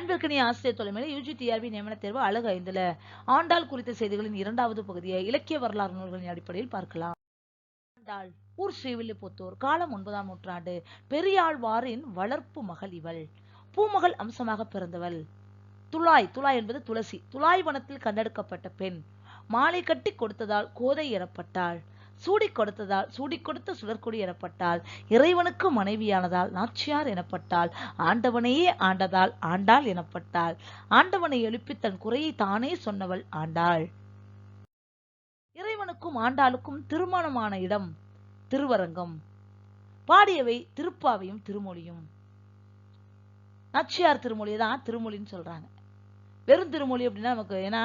அன்பிற்கினிய ஆசிரியர் தொலைமையில UG TRP நியமன தேர்வு அழகு ஐந்துல. ஆண்டாள் குறித்த செய்திகளின் இரண்டாவது பகுதியை இலக்கிய வரலாறு நூல்களின் அடிப்படையில் பார்க்கலாம். ஆண்டாள் ஊர் ஸ்ரீவில்லிபுத்தூர் காலம் ஒன்பதாம் நூற்றாண்டு பெரியாழ்வாரின் வளர்ப்பு மகள் இவள். பூமகள் அம்சமாக பிறந்தவள். துளாய் துளாய் என்பது துளசி. துளாய் வனத்தில் கண்டெடுக்கப்பட்ட பெண். மாலை கட்டி கொடுத்ததால் கோதை எனப்பட்டாள் சூடிக் கொடுத்ததால் சூடிக் கொடுத்த சுடற்குடி எனப்பட்டாள் இறைவனுக்கு மனைவியானதால் நாச்சியார் எனப்பட்டாள் ஆண்டவனையே ஆண்டதால் ஆண்டாள் எனப்பட்டாள் ஆண்டவனை எழுப்பி தன் குறையை தானே சொன்னவள் ஆண்டாள். இறைவனுக்கும் ஆண்டாளுக்கும் திருமணமான இடம் திருவரங்கம். பாடியவை திருப்பாவையும் திருமொழியும். நாச்சியார் திருமொழி தான் திருமொழின்னு சொல்றாங்க. வெறும் திருமொழி அப்படின்னா நமக்கு ஏன்னா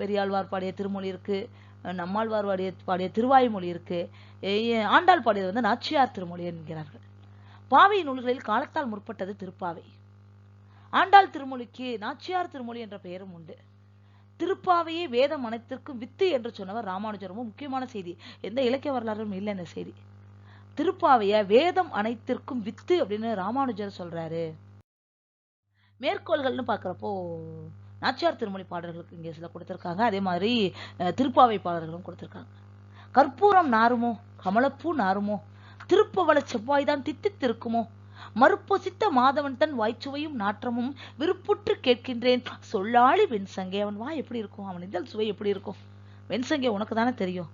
பெரியாழ்வார் பாடிய திருமொழி இருக்கு. நம்மாழ்வார் பாடிய பாடிய திருவாய்மொழி இருக்கு. ஆண்டாள் பாடியது வந்து நாச்சியார் திருமொழி என்கிறார்கள். பாவை நூல்களில் காலத்தால் முற்பட்டது திருப்பாவை. ஆண்டாள் திருமொழிக்கு நாச்சியார் திருமொழி என்ற பெயரும் உண்டு. திருப்பாவையே வேதம் அனைத்திற்கும் வித்து என்று சொன்னவர் ராமானுஜர் ரொம்ப முக்கியமான செய்தி. எந்த இலக்கிய வரலாறும் இல்லை இந்த செய்தி. திருப்பாவைய வேதம் அனைத்திற்கும் வித்து அப்படின்னு ராமானுஜர் சொல்றாரு. மேற்கோள்கள்னு பார்க்குறப்போ நாச்சியார் திருமொழி பாடல்களுக்கு இங்கே சில கொடுத்துருக்காங்க. அதே மாதிரி திருப்பாவை பாடல்களும் கொடுத்துருக்காங்க. கற்பூரம் நாருமோ கமலப்பூ நாருமோ திருப்பவள செவ்வாய்தான் தித்தித்திருக்குமோ மறுப்பொசித்த மாதவன் தன் வாய்ச்சுவையும் நாற்றமும் விருப்புற்று கேட்கின்றேன். சொல்லாளி வெண்சங்கே அவன் வாய் எப்படி இருக்கும்? அவன் இதழ் சுவை எப்படி இருக்கும்? வெண்சங்கே உனக்கு தானே தெரியும்.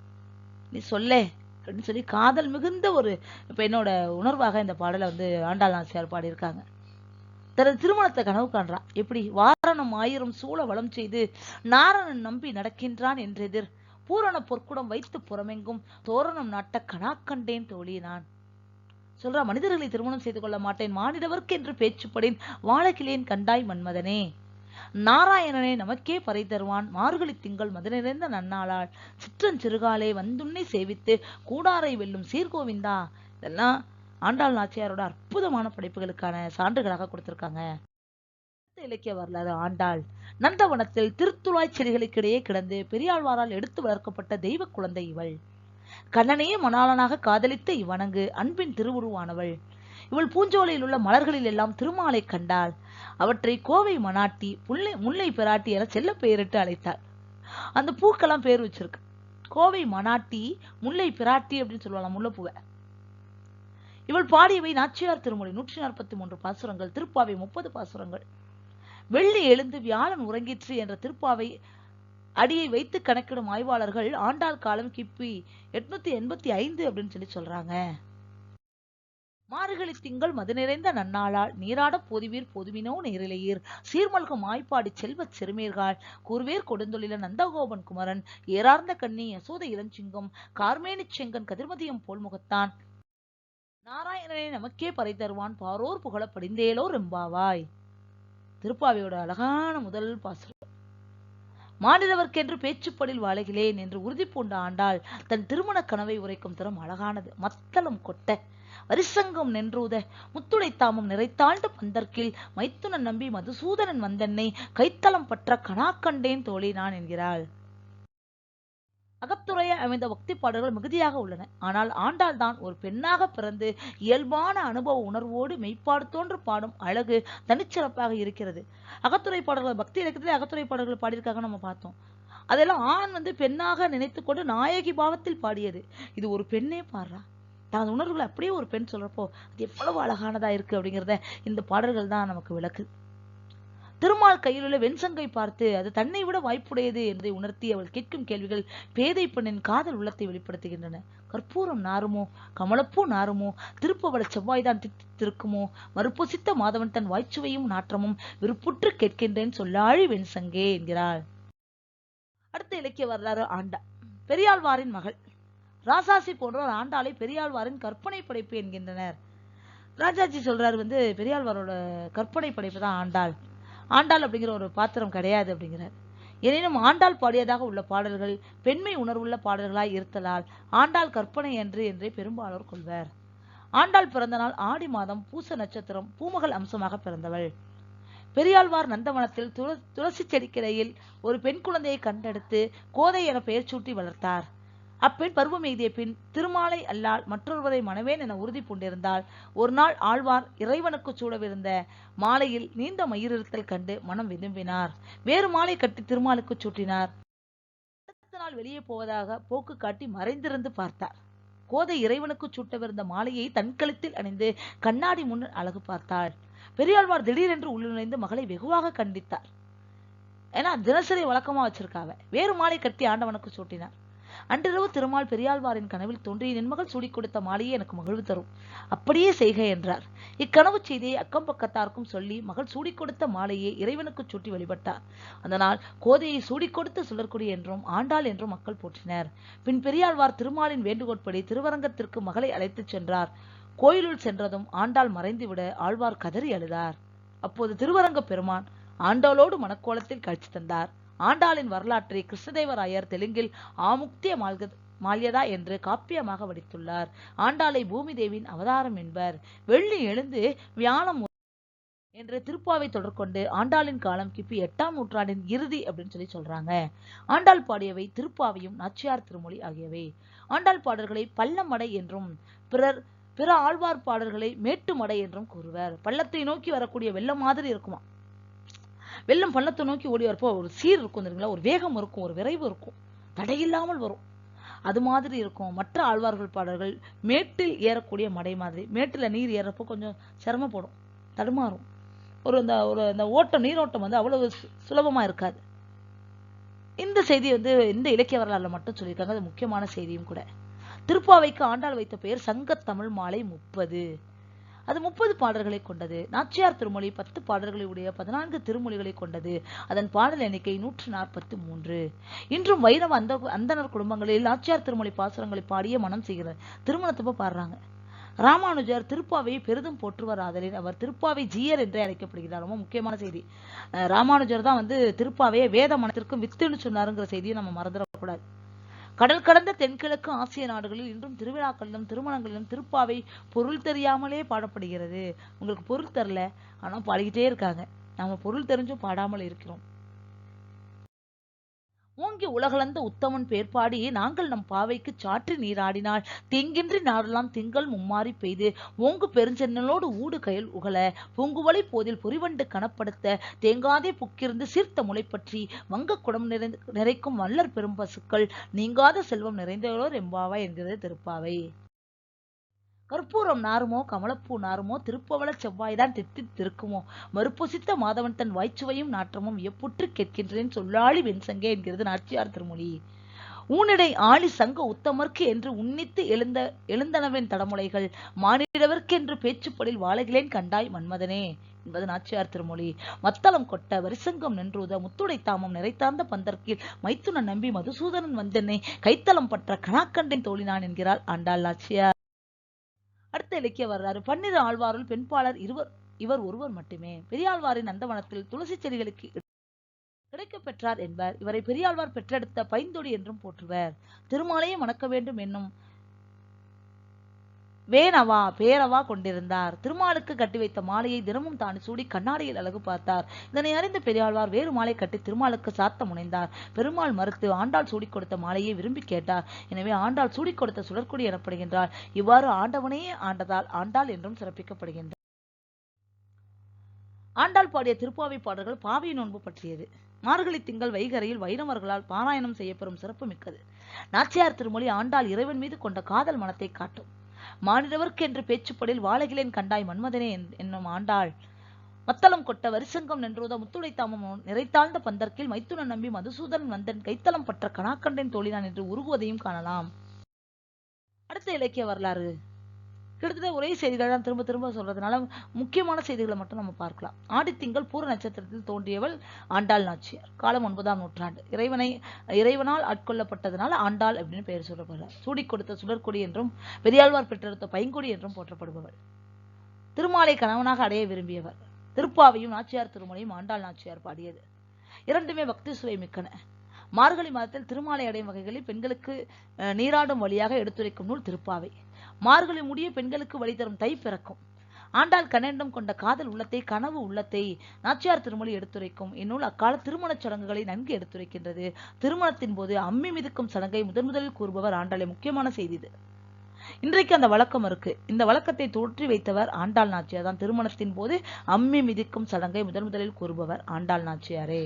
நீ சொல்லே அப்படின்னு சொல்லி காதல் மிகுந்த ஒரு பெண்ணோட உணர்வாக இந்த பாடலை வந்து ஆண்டாள் நாச்சியார் பாடியிருக்காங்க. தனது திருமணத்தை கனவு காண்றான். எப்படி? வாரணம் ஆயிரம் சூழ வளம் செய்து நாரணன் நம்பி நடக்கின்றான் என்றெதிர். பூரண பொற்குடம் வைத்து புறமெங்கும் தோரணம் நாட்ட கனாக்கண்டேன் தோழி நான். சொல்றா மனிதர்களை திருமணம் செய்து கொள்ள மாட்டேன் மானிடவர்க்கு என்று பேச்சுப்படேன் வாழகிலேன் கண்டாய் மன்மதனே. நாராயணனே நமக்கே பறை தருவான் மார்கழி திங்கள் மது நிறைந்த நன்னாளாள் சிற்றஞ்சிறுகாலே வந்துன்னை சேவித்து கூடாரை வெல்லும் சீர்கோவிந்தா. இதெல்லாம் ஆண்டாள் நாச்சியாரோட அற்புதமான படைப்புகளுக்கான சான்றுகளாக கொடுத்திருக்காங்க. இலக்கிய வரலாறு ஆண்டாள். நந்தவனத்தில் திருத்துழாய் செடிகளுக்கிடையே கிடந்து பெரியாழ்வாரால் எடுத்து வளர்க்கப்பட்ட தெய்வ குழந்தை இவள். கண்ணனையே மணாளனாக காதலித்த இவ்வணங்கு அன்பின் திருவுருவானவள். இவள் பூஞ்சோலையில் உள்ள மலர்களில் எல்லாம் திருமாலை கண்டாள். அவற்றை கோவை மணாட்டி புல்லை முல்லை பிராட்டி என செல்ல பெயரிட்டு அழைத்தாள். அந்த பூக்கெல்லாம் பேர் வச்சிருக்கு. கோவை மணாட்டி முல்லை பிராட்டி அப்படின்னு சொல்லுவாங்க முல்லைப்பூவை. இவள் பாடியவை நாச்சியார் திருமொழி நூற்றி நாற்பத்தி மூன்று பாசுரங்கள் திருப்பாவை முப்பது பாசுரங்கள். வெள்ளி எழுந்து வியாழன் உறங்கிற்று என்ற திருப்பாவை அடியை வைத்து கணக்கிடும் ஆய்வாளர்கள் ஆண்டாள் காலம் கிபி எட்நூத்தி எண்பத்தி ஐந்து அப்படின்னு சொல்லி சொல்றாங்க. மார்கழி திங்கள் மது நிறைந்த நன்னாளால் நீராட பொதுவீர் பொதுவினோ நேரிலையீர். சீர்மல்கும் ஆய்ப்பாடி செல்வச் செருமீர்கள் கூர்வேர் கொடுந்தொழில நந்தகோபன் குமரன் ஏறார்ந்த கண்ணி யசோத இளஞ்சிங்கம் கார்மேனி செங்கன் கதிர்மதியம் போல் முகத்தான். நாராயணனை நமக்கே பறை தருவான். பாரோர் புகழ படிந்தேலோ ரெம்பாவாய். திருப்பாவையோட அழகான முதல் பாசுரம் மாநிலவர்க்கென்று பேச்சுப்படில் வாழுகிறேன் என்று உறுதி பூண்ட ஆண்டாள் தன் திருமண கனவை உரைக்கும் தரம் அழகானது. மத்தளம் கொட்ட வரிசங்கம் நின்றூத முத்துடை தாமம் நிறைத்தாண்டு பந்தர்க்கில் மைத்துனன் நம்பி மதுசூதனன் வந்தன்னை கைத்தளம் பற்ற கணாக்கண்டேன் தோழி நான் என்கிறாள். அகத்துறைய அமைந்த பக்தி பாடல்கள் மிகுதியாக உள்ளன. ஆனால் ஆண்டாள் தான் ஒரு பெண்ணாக பிறந்து இயல்பான அனுபவ உணர்வோடு மெய்ப்பாடு தோன்று பாடும் அழகு தனிச்சிறப்பாக இருக்கிறது. அகத்துறை பாடல்கள் பக்தி இலக்கத்திலே அகத்துறை பாடல்கள் பாடியிருக்காக நம்ம பார்த்தோம். அதெல்லாம் ஆண் வந்து பெண்ணாக நினைத்துக்கொண்டு நாயகி பாவத்தில் பாடியது. இது ஒரு பெண்ணே பாடுறா. தனது உணர்வுகளை அப்படியே ஒரு பெண் சொல்றப்போ அது எவ்வளவு அழகானதா இருக்கு அப்படிங்கிறத இந்த பாடல்கள் தான் நமக்கு விளக்கு. திருமால் கையில் உள்ள வெண்சங்கை பார்த்து அது தன்னை விட வாய்ப்புடையது என்பதை உணர்த்தி அவள் கேட்கும் கேள்விகள் பேதை பெண்ணின் காதல் உள்ளத்தை வெளிப்படுத்துகின்றன. கற்பூரம் நாருமோ? கமலப்பூ நாருமோ? திருப்பவள செவ்வாய்தான் தித்திருக்குமோ மறுப்பொசித்த மாதவன் தன் வாய்ச்சுவையும் நாற்றமும் விருப்புற்று கேட்கின்றேன் சொல்லாழி வெண்சங்கே என்கிறாள். அடுத்த இலக்கிய வரலாறு ஆண்டா. பெரியாழ்வாரின் மகள். ராசாசி போன்றோர் ஆண்டாளை பெரியாழ்வாரின் கற்பனை படைப்பு என்கின்றனர். ராஜாஜி சொல்றாரு வந்து பெரியாழ்வாரோட கற்பனை படைப்பு தான் ஆண்டாள். ஆண்டாள் அப்படிங்கிற ஒரு பாத்திரம் கிடையாது அப்படிங்கிறார். எனினும் ஆண்டாள் பாடியதாக உள்ள பாடல்கள் பெண்மை உணர்வுள்ள பாடல்களாய் இருத்தலால் ஆண்டாள் கற்பனை என்று என்றே பெரும்பாலோர் கொள்வர். ஆண்டாள் பிறந்த நாள் ஆடி மாதம் பூச நட்சத்திரம் பூமகள் அம்சமாக பிறந்தவள். பெரியாழ்வார் நந்தவனத்தில் துள துளசி செடிக்கிடையில் ஒரு பெண் குழந்தையை கண்டெடுத்து கோதை என பெயர் சூட்டி வளர்த்தார். அப்பெண் பருவம் எய்திய பின் திருமாலை அல்லால் மற்றொருவரை மணவேன் என உறுதி பூண்டிருந்தால் ஒரு நாள் ஆழ்வார் இறைவனுக்கு சூடவிருந்த மாலையில் நீண்ட மயிரிருத்தல் கண்டு மனம் விரும்பினார் வேறு மாலை கட்டி திருமாலுக்கு சூட்டினார். அடுத்த நாள் வெளியே போவதாக போக்கு காட்டி மறைந்திருந்து பார்த்தார். கோதை இறைவனுக்கு சூட்டவிருந்த மாலையை தன் கழுத்தில் அணிந்து கண்ணாடி முன் அழகு பார்த்தாள். பெரியாழ்வார் திடீரென்று உள்ளுழைந்து மகளை வெகுவாக கண்டித்தார். ஏன்னா தினசரி வழக்கமா வச்சிருக்காவ. வேறு மாலை கட்டி ஆண்டவனுக்கு சூட்டினார். அன்றிரவு திருமால் பெரியாழ்வாரின் கனவில் தோன்றி என் மகள் சூடிக் கொடுத்த மாலையே எனக்கு மகிழ்வு தரும். அப்படியே செய்க என்றார். இக்கனவு செய்தியை அக்கம் பக்கத்தாருக்கும் சொல்லி மகள் சூடிக் கொடுத்த மாலையை இறைவனுக்கு சூட்டி வழிபட்டார். அதனால் கோதையை சூடிக் கொடுத்த சுழற்குடி என்றும் ஆண்டாள் என்றும் மக்கள் போற்றினர். பின் பெரியாழ்வார் திருமாலின் வேண்டுகோட்படி திருவரங்கத்திற்கு மகளை அழைத்துச் சென்றார். கோயிலுள் சென்றதும் ஆண்டாள் மறைந்துவிட ஆழ்வார் கதறி அழுதார். அப்போது திருவரங்க பெருமான் ஆண்டாளோடு மணக்கோலத்தில் காட்சி தந்தார். ஆண்டாளின் வரலாற்றை கிருஷ்ணதேவராயர் தெலுங்கில் ஆமுக்திய மால்க மால்யதா என்று காப்பியமாக வடித்துள்ளார். ஆண்டாளை பூமி தேவியின் அவதாரம் என்பர். வெள்ளி எழுந்து வியாழம் என்று திருப்பாவை தொடர்கொண்டு ஆண்டாளின் காலம் கிபி எட்டாம் நூற்றாண்டின் இறுதி அப்படின்னு சொல்லி சொல்றாங்க. ஆண்டாள் பாடியவை திருப்பாவையும் நாச்சியார் திருமொழி ஆகியவை. ஆண்டாள் பாடல்களை பள்ளமடை என்றும் பிறர் பிற ஆழ்வார் பாடல்களை மேட்டுமடை என்றும் கூறுவர். பள்ளத்தை நோக்கி வரக்கூடிய வெள்ளம் மாதிரி இருக்குமா? வெள்ளம் பள்ளத்தை நோக்கி ஓடி வரப்போ ஒரு சீர் இருக்கும் தெரியுங்களா? ஒரு வேகம் இருக்கும் ஒரு விரைவு இருக்கும். தடையில்லாமல் வரும். அது மாதிரி இருக்கும். மற்ற ஆழ்வார்கள் பாடல்கள் மேட்டில் ஏறக்கூடிய மடை மாதிரி. மேட்டில் நீர் ஏறப்போ கொஞ்சம் சிரமப்படும். தடுமாறும். ஒரு இந்த ஒரு இந்த ஓட்டம் நீரோட்டம் வந்து அவ்வளவு சுலபமாக இருக்காது. இந்த செய்தி வந்து இந்த இலக்கிய வரலாறுல மட்டும் சொல்லியிருக்காங்க. அது முக்கியமான செய்தியும் கூட. திருப்பாவைக்கு ஆண்டாள் வைத்த பெயர் சங்கத்தமிழ் மாலை முப்பது. அது முப்பது பாடல்களை கொண்டது. நாச்சியார் திருமொழி பத்து பாடல்களை உடைய பதினான்கு திருமொழிகளை கொண்டது. அதன் பாடல் எண்ணிக்கை நூற்று நாற்பத்தி மூன்று. இன்றும் வைணவ அந்த அந்தனர் குடும்பங்களில் நாச்சியார் திருமொழி பாசுரங்களை பாடிய மனம் செய்கிறார் திருமணத்தப்ப பாடுறாங்க. ராமானுஜர் திருப்பாவையை பெரிதும் போற்றுவர் ஆதலின் அவர் திருப்பாவை ஜீயர் என்று அழைக்கப்படுகிறார். ரொம்ப முக்கியமான செய்தி. அஹ் ராமானுஜர் தான் வந்து திருப்பாவையை வேத மனத்திற்கும் வித்துன்னு சொன்னாருங்கிற செய்தியை நம்ம மறந்துடக்கூடாது. கடல் கடந்த தென்கிழக்கு ஆசிய நாடுகளில் இன்றும் திருவிழாக்களிலும் திருமணங்களிலும் திருப்பாவை பொருள் தெரியாமலே பாடப்படுகிறது. உங்களுக்கு பொருள் தரல ஆனா பாடிக்கிட்டே இருக்காங்க. நாம பொருள் தெரிஞ்சும் பாடாமல் இருக்கிறோம். ஓங்கி உலகளந்த உத்தமன் பேர்பாடி நாங்கள் நம் பாவைக்கு சாற்றி நீராடினால் திங்கின்றி நாடெல்லாம் திங்கள் மும்மாறி பெய்து ஓங்கு பெருஞ்சென்னலோடு ஊடு கயல் உகல பொங்குவலை போதில் பொறிவண்டு கனப்படுத்த தேங்காதே புக்கிருந்து சீர்த்த முளை பற்றி வங்க குடம் நிறைந்து நிறைக்கும் வல்லர் பெரும் பசுக்கள் நீங்காத செல்வம் நிறைந்தவரோர் எம்பாவா என்கிறது திருப்பாவை. கற்பூரம் நாருமோ கமலப்பூ நாருமோ திருப்பவள செவ்வாய்தான் தித்தி திருக்குமோ. மறுபொசித்த மாதவன் தன் வாய்ச்சுவையும் நாற்றமும் எப்புற்று கேட்கின்றேன் சொல்லாளி வெண்சங்கே என்கிறது நாச்சியார் திருமொழி. ஊனிடை ஆளி சங்க உத்தமர்க்கு என்று உன்னித்து எழுந்த எழுந்தனவின் தடமுலைகள். மானிடவர்க்கென்று பேச்சுப்படில் வாழைகளேன் கண்டாய் மன்மதனே என்பது நாச்சியார் திருமொழி. மத்தளம் கொட்ட வரிசங்கம் நின்றுத முத்துடை தாமம் நிறைத்தார்ந்த பந்தர்க்கில் மைத்துனன் நம்பி மதுசூதனன் வந்தென்னை கைத்தளம் பற்ற கணாக்கண்டின் தோழினான் என்கிறாள் ஆண்டாள் நாச்சியார். அடுத்த இலக்கிய வரலாறு. பன்னிரு ஆழ்வாருள் பெண்பாளர் இருவர் இவர் ஒருவர் மட்டுமே. பெரியாழ்வாரின் நந்தவனத்தில் துளசி செடிகளுக்கு கிடைக்கப் பெற்றார் என்பர். இவரை பெரியாழ்வார் பெற்றெடுத்த பைந்தொடி என்றும் போற்றுவர். திருமாலையை மணக்க வேண்டும் என்னும் வேணவா பேரவா கொண்டிருந்தார். திருமாலுக்கு கட்டி வைத்த மாலையை தினமும் தான் சூடி கண்ணாடியில் அழகு பார்த்தார். இதனை அறிந்த பெரியாழ்வார் வேறு மாலை கட்டி திருமாலுக்கு சாத்த முனைந்தார். பெருமாள் மறுத்து ஆண்டாள் சூடிக் கொடுத்த மாலையை விரும்பி கேட்டார். எனவே ஆண்டாள் சூடிக் கொடுத்த சுடற்குடி எனப்படுகின்றார் இவ்வாறு ஆண்டவனையே ஆண்டதால் ஆண்டாள் என்றும் சிறப்பிக்கப்படுகின்றார். ஆண்டாள் பாடிய திருப்பாவை பாடல்கள் பாவை நோன்பு பற்றியது. மார்கழி திங்கள் வைகரையில் வைணவர்களால் பாராயணம் செய்யப்பெறும் சிறப்பு மிக்கது. நாச்சியார் திருமொழி ஆண்டாள் இறைவன் மீது கொண்ட காதல் மனத்தை காட்டும். மானிடவர்க்கென்று பேச்சுப்படில் வாழகிலேன் கண்டாய் மன்மதனே என்- என்னும் ஆண்டாள். மத்தளம் கொட்ட வரிசங்கம் நின்றோத முத்துடை தாமம் நிறைத்தாழ்ந்த பந்தர்க்கில் மைத்துனன் நம்பி மதுசூதன் வந்தன் கைத்தளம் பற்ற கணாக்கண்டன் தோழினான் என்று உருகுவதையும் காணலாம். அடுத்த இலக்கிய வரலாறு. கிட்டத்தட்ட ஒரே செய்திகள் தான் திரும்ப திரும்ப சொல்றதுனால முக்கியமான செய்திகளை மட்டும் நம்ம பார்க்கலாம். ஆடித்திங்கள் பூர நட்சத்திரத்தில் தோன்றியவள் ஆண்டாள் நாச்சியார். காலம் ஒன்பதாம் நூற்றாண்டு. இறைவனை இறைவனால் ஆட்கொள்ளப்பட்டதனால் ஆண்டாள் அப்படின்னு பெயர் சொல்லப்படுறார் சூடி கொடுத்த சுடற்கொடி என்றும் பெரியாழ்வார் பெற்றெடுத்த பைங்கொடி என்றும் போற்றப்படுபவள். திருமாலை கணவனாக அடைய விரும்பியவர். திருப்பாவையும் நாச்சியார் திருமலையும் ஆண்டாள் நாச்சியார் பாடியது. இரண்டுமே பக்தி சுவை மிக்கன. மார்கழி மாதத்தில் திருமாலை அடையும் வகைகளில் பெண்களுக்கு அஹ், நீராடும் வழியாக எடுத்துரைக்கும் நூல் திருப்பாவை. மார்கழி முடிய பெண்களுக்கு வழி தரும் தை பிறக்கும். ஆண்டாள் கண்ணெண்டம் கொண்ட காதல் உள்ளத்தை கனவு உள்ளத்தை நாச்சியார் திருமொழி எடுத்துரைக்கும். இந்நூல் அக்கால திருமணச் சடங்குகளை நன்கு எடுத்துரைக்கின்றது. திருமணத்தின் போது அம்மி மிதிக்கும் சடங்கை முதன் முதலில் கூறுபவர் ஆண்டாளை முக்கியமான செய்தி இது. இன்றைக்கு அந்த வழக்கம் இருக்கு. இந்த வழக்கத்தை தோற்றி வைத்தவர் ஆண்டாள் நாச்சியார் தான். திருமணத்தின் போது அம்மி மிதிக்கும் சடங்கை முதன் முதலில் கூறுபவர் ஆண்டாள் நாச்சியாரே.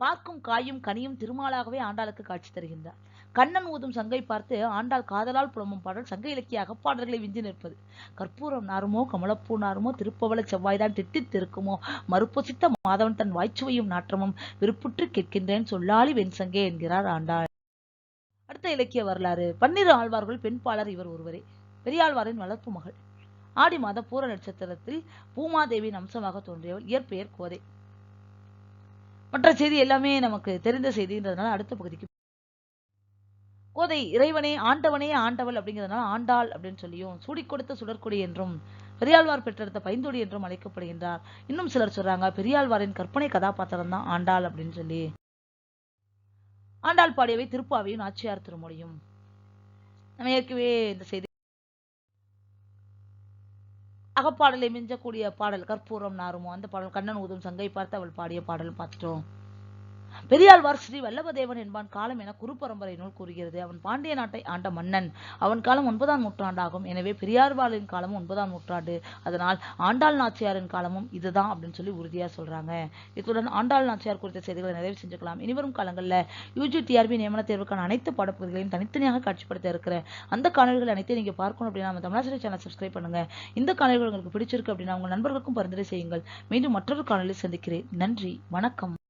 பார்க்கும் காயும் கனியும் திருமாலாகவே ஆண்டாளுக்கு காட்சி தருகின்றார். கண்ணன் ஊதும் சங்கை பார்த்து ஆண்டாள் காதலால் புலம்பும் பாடல் சங்க இலக்கிய அகப்பாடல்களை விஞ்சி நிற்பது. கற்பூரம் நாருமோ கமலப்பூ நாருமோ திருப்பவள செவ்வாய்தான் திட்டித்திருக்குமோ மறுப்பொசித்த மாதவன் தன் வாய்ச்சுவையும் நாற்றமும் விருப்புற்று கேட்கின்றேன் சொல்லாளி வெண்சங்கே என்கிறார் ஆண்டாள். அடுத்த இலக்கிய வரலாறு. பன்னிரு ஆழ்வார்கள் பெண்பாளர் இவர் ஒருவரே. பெரியாழ்வாரின் வளர்ப்பு மகள். ஆடி மாத பூர நட்சத்திரத்தில் பூமாதேவியின் அம்சமாக தோன்றியவள். இயற்பெயர் கோதை. மற்ற செய்தி எல்லாமே நமக்கு தெரிந்த செய்தின்றதுனால அடுத்த பகுதிக்கு கோதை இறைவனே ஆண்டவனே ஆண்டவள் அப்படிங்கிறதுனால ஆண்டாள் அப்படின்னு சொல்லியும் சூடி கொடுத்த சுடற்கொடி என்றும் பெரியாழ்வார் பெற்றெடுத்த பைந்தொடி என்றும் அழைக்கப்படுகின்றார். இன்னும் சிலர் சொல்றாங்க பெரியாழ்வாரின் கற்பனை கதாபாத்திரம் தான் ஆண்டாள் அப்படின்னு சொல்லி. ஆண்டாள் பாடியவை திருப்பாவையும் நாச்சியார் திருமொழியும். நம்ம ஏற்கனவே இந்த செய்தி அகப்பாடலை மிஞ்சக்கூடிய பாடல் கற்பூரம் நாருமோ அந்த பாடல் கண்ணன் ஊதும் சங்கை பார்த்து அவள் பாடிய பாடல் பார்த்துட்டோம். பெரியாழ்வார் ஸ்ரீ வல்லபதேவன் என்பான் காலம் என குறுப்பரம்பரை நூல் கூறுகிறது. அவன் பாண்டிய நாட்டை ஆண்ட மன்னன். அவன் காலம் ஒன்பதாம் நூற்றாண்டாகும். எனவே பெரியார்வாளின் காலமும் ஒன்பதாம் நூற்றாண்டு. அதனால் ஆண்டாள் நாச்சியாரின் காலமும் இதுதான் அப்படின்னு சொல்லி உறுதியா சொல்றாங்க. இத்துடன் ஆண்டாள் நாச்சியார் குறித்த செய்திகளை நிறைவு செஞ்சுக்கலாம். இனிவரும் காலங்களில் யூஜி டிஆர்பி நியமன தேர்வுக்கான அனைத்து பாடப்பகுதிகளையும் தனித்தனியாக காட்சிப்படுத்த இருக்கிற அந்த காணொலிகள் அனைத்தையும் நீங்க பார்க்கணும் அப்படின்னா நம்ம தமிழாசிரியர் சேனல் சப்ஸ்கிரைப் பண்ணுங்க. இந்த காணொலிகள் உங்களுக்கு பிடிச்சிருக்கு அப்படின்னா உங்க நண்பர்களுக்கும் பரிந்துரை செய்யுங்கள். மீண்டும் மற்றொரு காணொலி சந்திக்கிறேன். நன்றி. வணக்கம்.